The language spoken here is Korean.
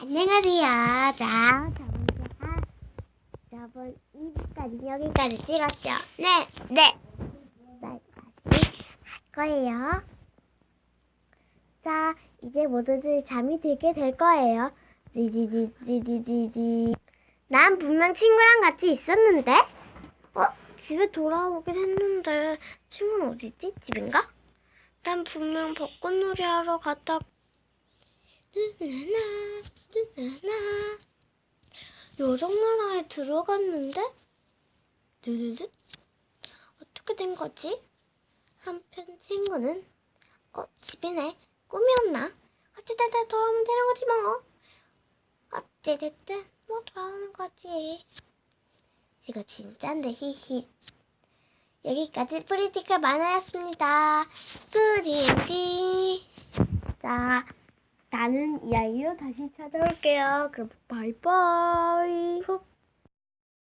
안녕하세요. 자, 저번에 저번 2부까지 여기까지 찍었죠? 네, 네. 자, 다시 할 거예요. 자, 이제 모두들 잠이 들게 될 거예요. 디디디디디디디. 난 분명 친구랑 같이 있었는데? 어? 집에 돌아오긴 했는데 친구는 어디지? 집인가? 난 분명 벚꽃놀이 하러 갔다 누나나 누나나. 요정 나라에 들어갔는데? 두두두. 어떻게 된 거지? 한편 친구는 어 집이네. 꿈이었나? 어찌됐든 돌아오면 되는 거지 뭐. 어찌됐든 뭐 돌아오는 거지. 이거 진짠데 히히. 여기까지 프리티컬 만화였습니다. 뿌리엔디 자 나는 이 아이로 다시 찾아올게요. 그럼 바이바이.